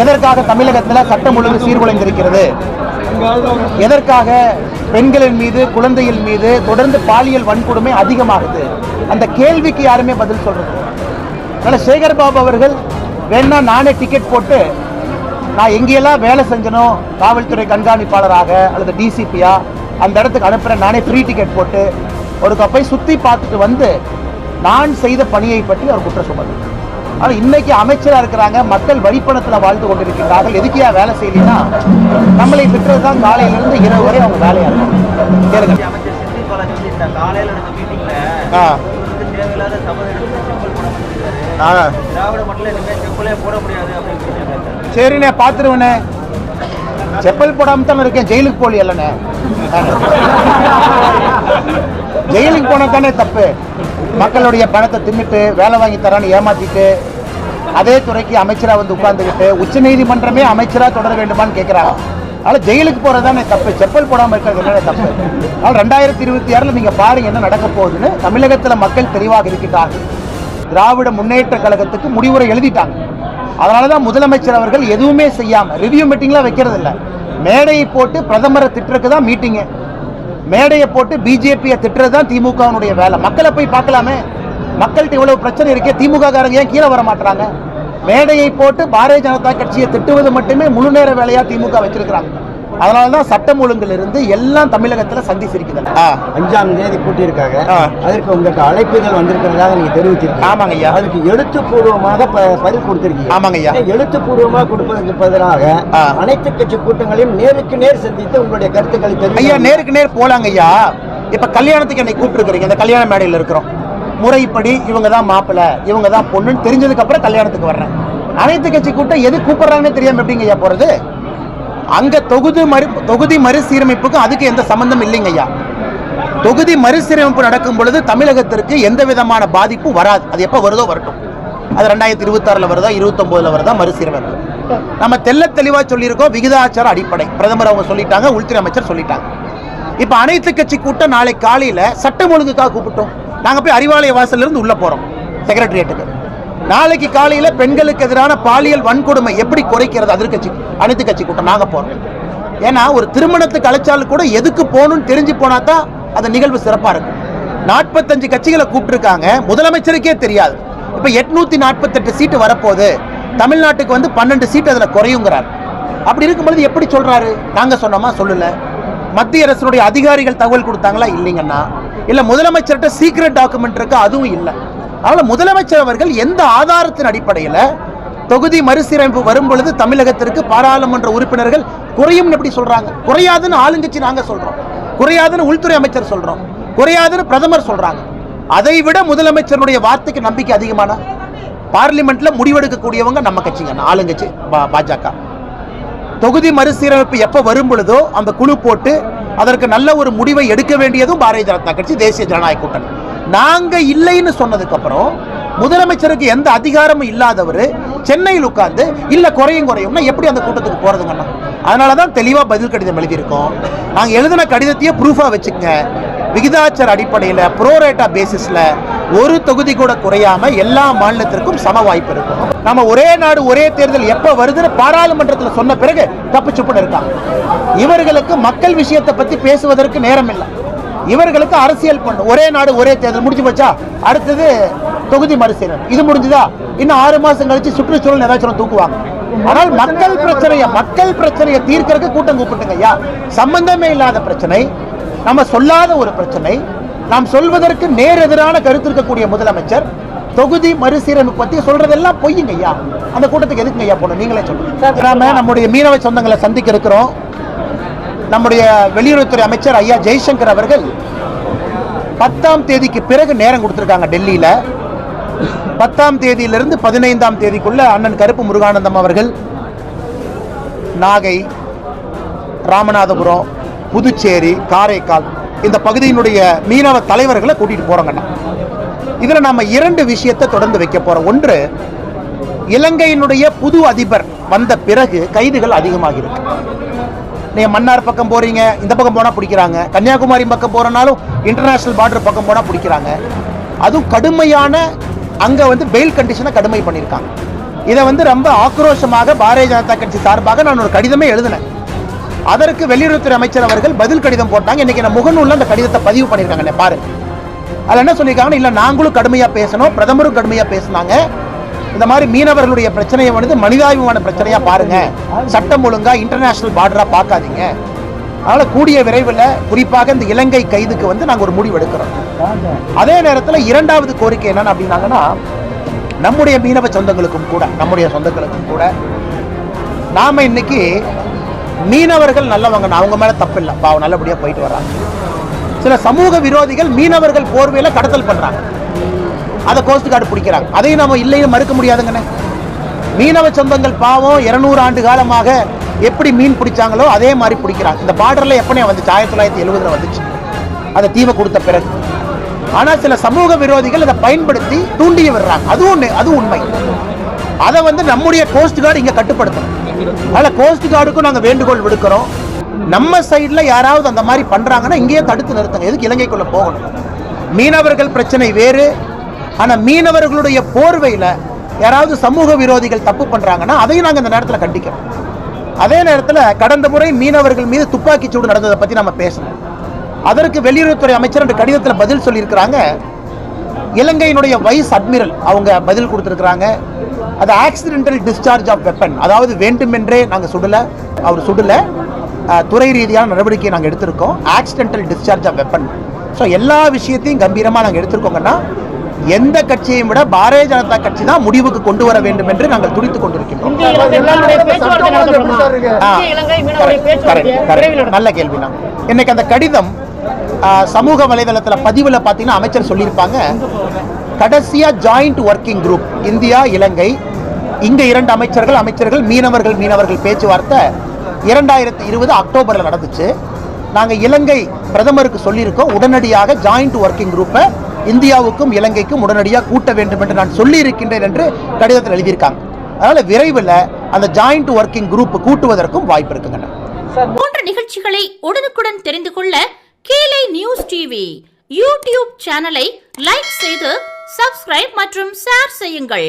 எதற்காக தமிழகத்தில் சட்டம் ஒழுங்கு சீர்குலைந்திருக்கிறது? எதற்காக பெண்களின் மீது குழந்தையின் மீது தொடர்ந்து பாலியல் வன்கொடுமை அதிகமாகுது? அந்த கேள்விக்கு யாருமே பதில் சொல்றது ஆனால் சேகர் பாபு அவர்கள் வேணா நானே டிக்கெட் போட்டு நான் எங்கேயெல்லாம் வேலை செஞ்சனோ காவல்துறை கண்காணிப்பாளராக அல்லது டிசிபியா அந்த இடத்துக்கு அனுப்புகிறேன் நானே ஃப்ரீ டிக்கெட் போட்டு ஒரு கப்பை சுற்றி பார்த்துட்டு வந்து நான் செய்த பணியை பற்றி அவர் குற்றம் சுமத்து ஆனால் இன்னைக்கு அமைச்சராக இருக்கிறாங்க மக்கள் வரிப்பணத்தில் வாழ்ந்து கொண்டிருக்கிறார்கள் எதுக்கியா வேலை செய்யலைன்னா நம்மளை பெற்றது தான் காலையிலிருந்து இரவு வரை அவங்க வேலையாக இருக்கும் கேளுங்க. சரிண்ணே பார்த்துருவேண்ணே. செப்பல் போடாம தானே இருக்கேன் ஜெயிலுக்கு போலி இல்லைண்ணே. ஜெயிலுக்கு போனா தானே தப்பு. மக்களுடைய பணத்தை தின்னுட்டு வேலை வாங்கி தரான்னு ஏமாத்திட்டு அதே துறைக்கு அமைச்சராக வந்து உட்கார்ந்துக்கிட்டு உச்சநீதிமன்றமே அமைச்சராக தொடர வேண்டுமான்னு கேட்குறாங்க அதனால் ஜெயிலுக்கு போகிறது தானே தப்பு. செப்பல் போடாமல் இருக்கிறது என்னென்ன தப்பு. அதனால் ரெண்டாயிரத்தி இருபத்தி ஆறில் நீங்கள் பாருங்க என்ன நடக்க போகுதுன்னு தமிழகத்தில் மக்கள் தெளிவாக இருக்கிறார்கள் திராவிட முன்னேற்ற கழகத்துக்கு முடிவுரை எழுதிட்டாங்க. அதனால தான் முதலமைச்சர் அவர்கள் எதுவுமே செய்யாம ரிவ்யூ மீட்டிங்லாம் வைக்கிறது இல்ல மேடையை போட்டு பிரதமரை திட்டுறதுக்கு தான் மீட்டிங்கு மேடையை போட்டு பிஜேபியை திட்டுறது தான் திமுகவினுடைய வேலை. மக்களை போய் பார்க்கலாமே. மக்கள்கிட்ட இவ்வளவு பிரச்சனை இருக்கே திமுக காரங்க ஏன் கீழே வர மாட்டாங்க மேடையை போட்டு பாரதிய ஜனதா கட்சியை திட்டுவது மட்டுமே முழு நேர வேலையாக திமுக வச்சிருக்கிறாங்க. அதனால தான் சட்டம் ஒழுங்கில் இருந்து எல்லாம் தமிழகத்தில் சந்தி சிரிக்குது ஆ. அஞ்சாம் தேதி கூட்டியிருக்காங்க. அதற்கு உங்களுக்கு அழைப்புதல் வந்திருக்கிறதாக நீங்க தெரிவிச்சிருக்கீங்க. ஆமாங்க ஐயா அதுக்கு எழுத்துப்பூர்வமாக ப- பதில் கொடுத்திருக்கீங்க. ஆமாங்க ஐயா. எழுத்துப்பூர்வமாக கொடுப்பதற்கு பதிலாக. அனைத்து கட்சி கூட்டங்களையும் நேருக்கு நேர் சந்தித்து உங்களுடைய கருத்துக்களை ஐயா தெரிவிக்க நேருக்கு நேர் போலாங்க ஐயா இப்ப கல்யாணத்துக்கு என்னை கூப்பிட்டுருக்கிறீங்க. இந்த கல்யாண மேடையில் இருக்கிறோம். முறைப்படி இவங்க தான் மாப்பிள்ளை இவங்க தான் பொண்ணுன்னு தெரிஞ்சதுக்கு அப்புறம் கல்யாணத்துக்கு வர்றேன். அனைத்து கட்சி கூட்டம் எது கூப்பிடுறாங்கன்னு தெரியாம எப்படிங்க ஐயா போறது? அங்கே தொகுதி மறு தொகுதி மறுசீரமைப்புக்கும் அதுக்கு எந்த சம்பந்தம் இல்லைங்க ஐயா. தொகுதி மறுசீரமைப்பு நடக்கும் பொழுது தமிழகத்திற்கு எந்த விதமான பாதிப்பும் வராது. அது எப்போ வருதோ வரட்டும். அது ரெண்டாயிரத்தி இருபத்தாறில் வருதா இருபத்தொம்போதில் வருதா மறுசீரமைப்பு. நம்ம தெல்ல தெளிவாக சொல்லியிருக்கோம் விகிதாச்சார அடிப்படை. பிரதமர் அவங்க சொல்லிட்டாங்க உள்துறை அமைச்சர் சொல்லிட்டாங்க. இப்போ அனைத்து கட்சி கூட்டம் நாளை காலையில் சட்டம் ஒழுங்குக்காக கூப்பிட்டோம். நாங்கள் போய் அறிவாலய வாசல்ல இருந்து உள்ளே போகிறோம் செக்ரட்டரியேட்டுக்கு நாளைக்கு காலையில் பெண்களுக்கு எதிரான பாலியல் வன்கொடுமை எப்படி குறைக்கிறது எதிர்க்கட்சி அனைத்து கட்சி கூட்டம் நாங்கள் போகிறோம் ஏன்னா ஒரு திருமணத்துக்கு அழைச்சாலும் கூட எதுக்கு போகணும்னு தெரிஞ்சு போனா தான் அந்த நிகழ்வு சிறப்பாக இருக்கும். நாற்பத்தஞ்சு கட்சிகளை கூப்பிட்டுருக்காங்க. முதலமைச்சருக்கே தெரியாது. இப்போ எட்நூத்தி நாற்பத்தெட்டு சீட்டு வரப்போகுது. தமிழ்நாட்டுக்கு வந்து பன்னெண்டு சீட்டு அதில் குறையுங்கிறார். அப்படி இருக்கும்பொழுது எப்படி சொல்கிறாரு நாங்கள் சொன்னோமா? சொல்லலை. மத்திய அரசுடைய அதிகாரிகள் தகவல் கொடுத்தாங்களா? இல்லைங்கன்னா இல்லை முதலமைச்சர்கிட்ட சீக்ரெட் டாக்குமெண்ட் இருக்கு? அதுவும் இல்லை. அதனால் முதலமைச்சர் அவர்கள் எந்த ஆதாரத்தின் அடிப்படையில் தொகுதி மறுசீரமைப்பு வரும் பொழுது தமிழகத்திற்கு பாராளுமன்ற உறுப்பினர்கள் குறையும் எப்படி சொல்றாங்க? குறையாதுன்னு ஆளுங்கட்சி நாங்க சொல்றோம். குறையாதுன்னு உள்துறை அமைச்சர் சொல்றோம். குறையாதுன்னு பிரதமர் சொல்றாங்க. அதை விட முதலமைச்சருடைய வார்த்தைக்கு நம்பிக்கை அதிகமான? பார்லிமெண்ட்ல முடிவெடுக்கக்கூடியவங்க நம்ம கட்சிங்க ஆளுங்கட்சி பா- பாஜக. தொகுதி மறுசீரமைப்பு எப்போ வரும் பொழுதோ அந்த குழு போட்டு அதற்கு நல்ல ஒரு முடிவை எடுக்க வேண்டியதும் பாரதிய ஜனதா கட்சி தேசிய ஜனநாயக கூட்டணி. நாங்கள் இல்லைன்னு சொன்னதுக்கப்புறம் முதலமைச்சருக்கு எந்த அதிகாரமும் இல்லாதவர் சென்னையில் உட்கார்ந்து இல்லை குறையும் குறையும்னா எப்படி அந்த கூட்டத்துக்கு போகிறதுங்கண்ணா அதனால தான் தெளிவாக பதில் கடிதம் எழுதியிருக்கோம். நாங்கள் எழுதின கடிதத்தையே ப்ரூஃபாக வச்சுக்கங்க. விகிதாச்சார அடிப்படையில் ப்ரோரேட்டா பேசிஸில் ஒரு தொகுதி கூட குறையாம எல்லா மாநிலத்திற்கும் சம வாய்ப்பு இருக்கும். நம்ம ஒரே நாடு ஒரே தேர்தல் எப்போ வருதுன்னு பாராளுமன்றத்தில் சொன்ன பிறகு தப்பு சுப்புன்னு இருக்காங்க. இவர்களுக்கு மக்கள் விஷயத்தை பற்றி பேசுவதற்கு நேரம் இல்லை. இவர்களுக்கு அரசியல் பண்ணும் ஒரே நாடு ஒரே தேர்தல். முடிஞ்சு போச்சா? அடுத்தது தொகுதி மறுசீரமைப்பு இது முடிஞ்சுதா? இன்னும் ஆறு மாசம் கழிச்சு சுற்றுச்சூழல் ஏதாச்சும் தூக்குவாங்க. ஆனால் மக்கள் பிரச்சனையை மக்கள் பிரச்சனையை தீர்க்கறதுக்கு கூட்டம் கூப்பிட்டுங்க ஐயா. சம்பந்தமே இல்லாத பிரச்சனை. நம்ம சொல்லாத ஒரு பிரச்சனை. நாம் சொல்வதற்கு நேர் எதிரான கருத்து இருக்கக்கூடிய முதலமைச்சர் தொகுதி மறுசீரமைப்பு பத்தி சொல்றதெல்லாம் பொய்யுங்க ஐயா. அந்த கூட்டத்துக்கு எதுக்குங்க ஐயா போகணும்? நீங்களே சொல்லுங்க. நாம நம்முடைய மீனவ சொந்தங்களை சந்திக்க இருக்கிறோம். நம்முடைய வெளியுறவுத்துறை அமைச்சர் ஐயா ஜெய்சங்கர் அவர்கள் பத்தாம் தேதிக்கு பிறகு நேரம் கொடுத்துருக்காங்க டெல்லியில். பத்தாம் தேதியிலிருந்து பதினைந்தாம் தேதிக்குள்ள அண்ணன் கருப்பு முருகானந்தம் அவர்கள் நாகை ராமநாதபுரம் புதுச்சேரி காரைக்கால் இந்த பகுதியினுடைய மீனவ தலைவர்களை கூட்டிட்டு போறோங்கண்ணா இதில் நம்ம இரண்டு விஷயத்தை தொடர்ந்து வைக்க போறோம். ஒன்று இலங்கையினுடைய புது அதிபர் வந்த பிறகு கைதுகள் அதிகமாக நீங்கள் மன்னார் பக்கம் போகிறீங்க இந்த பக்கம் போனால் பிடிக்கிறாங்க. கன்னியாகுமரி பக்கம் போகிறனாலும் இன்டர்நேஷ்னல் பார்டர் பக்கம் போனால் பிடிக்கிறாங்க. அதுவும் கடுமையான அங்கே வந்து பெயில் கண்டிஷனை கடுமை பண்ணியிருக்காங்க இதை வந்து ரொம்ப ஆக்ரோஷமாக பாரதிய ஜனதா கட்சி சார்பாக நான் ஒரு கடிதமே எழுதினேன். அதற்கு வெளியுறவுத்துறை அமைச்சர் அவர்கள் பதில் கடிதம் போட்டாங்க. இன்னைக்கு நான் முகநூலில் அந்த கடிதத்தை பதிவு பண்ணியிருக்காங்க. பாருங்க. அதில் என்ன சொல்லியிருக்காங்கன்னா இல்லை நாங்களும் கடுமையாக பேசணும் பிரதமரும் கடுமையாக பேசினாங்க. இந்த மாதிரி மீனவர்களுடைய பிரச்சனையை வந்து மனிதாபிமான பிரச்சனையாக பாருங்கள் சட்டம் ஒழுங்காக இன்டர்நேஷ்னல் பார்டராக பார்க்காதீங்க. அதனால் கூடிய விரைவில் குறிப்பாக இந்த இலங்கை கைதுக்கு வந்து நாங்கள் ஒரு முடிவு எடுக்கிறோம். அதே நேரத்தில் இரண்டாவது கோரிக்கை என்னென்னு அப்படின்னாங்கன்னா நம்முடைய மீனவ சொந்தங்களுக்கும் கூட நம்முடைய சொந்தங்களுக்கும் கூட நாம இன்னைக்கு மீனவர்கள் நல்லவங்க அவங்க மேலே தப்பு இல்லை. பாவம் நல்லபடியாக போயிட்டு வர்றாங்க. சில சமூக விரோதிகள் மீனவர்கள் போர்வையில் கடத்தல் பண்ணுறாங்க அதை கோஸ்ட் கார்டு பிடிக்கிறாங்க. அதையும் நம்ம இல்லைன்னு மறுக்க முடியாதுங்கண்ணே. மீனவ சொந்தங்கள் பாவம் இருநூறு ஆண்டு காலமாக எப்படி மீன் பிடிச்சாங்களோ அதே மாதிரி பிடிக்கிறாங்க. இந்த பார்டரில் எப்பனே வந்துச்சு? ஆயிரத்தி தொள்ளாயிரத்தி எழுபதுல வந்துச்சு. அதை தீவை கொடுத்த பிறகு. ஆனால் சில சமூக விரோதிகள் அதை பயன்படுத்தி தூண்டிய விடுறாங்க. அதுவும் ஒண்ணு- அது உண்மை. அதை வந்து நம்முடைய கோஸ்ட் கார்டு இங்கே கட்டுப்படுத்தணும். அதனால கோஸ்ட் கார்டுக்கும் நாங்கள் வேண்டுகோள் விடுக்கிறோம். நம்ம சைடில் யாராவது அந்த மாதிரி பண்ணுறாங்கன்னா இங்கேயே தடுத்து நிறுத்துங்க. எதுக்கு இலங்கைக்குள்ளே போகணும்? மீனவர்கள் பிரச்சனை வேறு ஆனால் மீனவர்களுடைய போர்வையில் யாராவது சமூக விரோதிகள் தப்பு பண்ணுறாங்கன்னா அதையும் நாங்கள் இந்த நேரத்தில் கண்டிக்கிறோம். அதே நேரத்தில் கடந்த முறை மீனவர்கள் மீது துப்பாக்கிச் சூடு நடந்ததை பற்றி நம்ம பேசணும். அதற்கு வெளியுறவுத்துறை அமைச்சர் என்ற கடிதத்தில் பதில் சொல்லியிருக்கிறாங்க. இலங்கையினுடைய வைஸ் அட்மிரல் அவங்க பதில் கொடுத்துருக்குறாங்க. அது ஆக்சிடென்டல் டிஸ்சார்ஜ் ஆஃப் வெப்பன் அதாவது வேண்டுமென்றே நாங்கள் சுடல அவர் சுடலை. துறை ரீதியான நடவடிக்கை நாங்கள் எடுத்திருக்கோம். Accidental discharge of weapon so எல்லா விஷயத்தையும் கம்பீரமாக நாங்கள் எடுத்திருக்கோங்கன்னா எந்த கட்சியையும் விட பாரதிய ஜனதா கட்சி தான் முடிவுக்கு கொண்டு வர வேண்டும் என்று நாங்கள் துடித்துக் கொண்டிருக்கின்றோம். நல்ல கேள்வினா இன்னைக்கு அந்த கடிதம் சமூக வலைதளத்துல பதிவுல பார்த்தீங்கன்னா அமைச்சர் சொல்லியிருப்பாங்க. கடைசியா joint working group India Ilangai இங்க இரண்டு அமைச்சர்கள் அமைச்சர்கள் மீனவர்கள் மீனவர்கள் பேச்சுவார்த்தை இரண்டாயிரத்தி இருபது அக்டோபர்ல நடந்துச்சு. நாங்க இலங்கை பிரதமருக்கு சொல்லியிருக்கோம். உடனடியாக ஜாயிண்ட் ஒர்க்கிங் குரூப்பை இந்தியாவுக்கும் இலங்கைக்கும் உடனடியாக கூட்ட வேண்டும் என்று நான் சொல்லி இருக்கின்றேன் என்று கடிதத்தில் எழுதியிருக்காங்க. அதனால விரைவில் அந்த ஜாயிண்ட் ஒர்க்கிங் குரூப் கூட்டுவதற்கும் வாய்ப்பு இருக்குங்க போன்ற நிகழ்ச்சிகளை உடனுக்குடன் தெரிந்து கொள்ள கீழே நியூஸ் டிவி யூடியூப் சேனலை லைக் செய்து சப்ஸ்கிரைப் மற்றும் ஷேர் செய்யுங்கள்.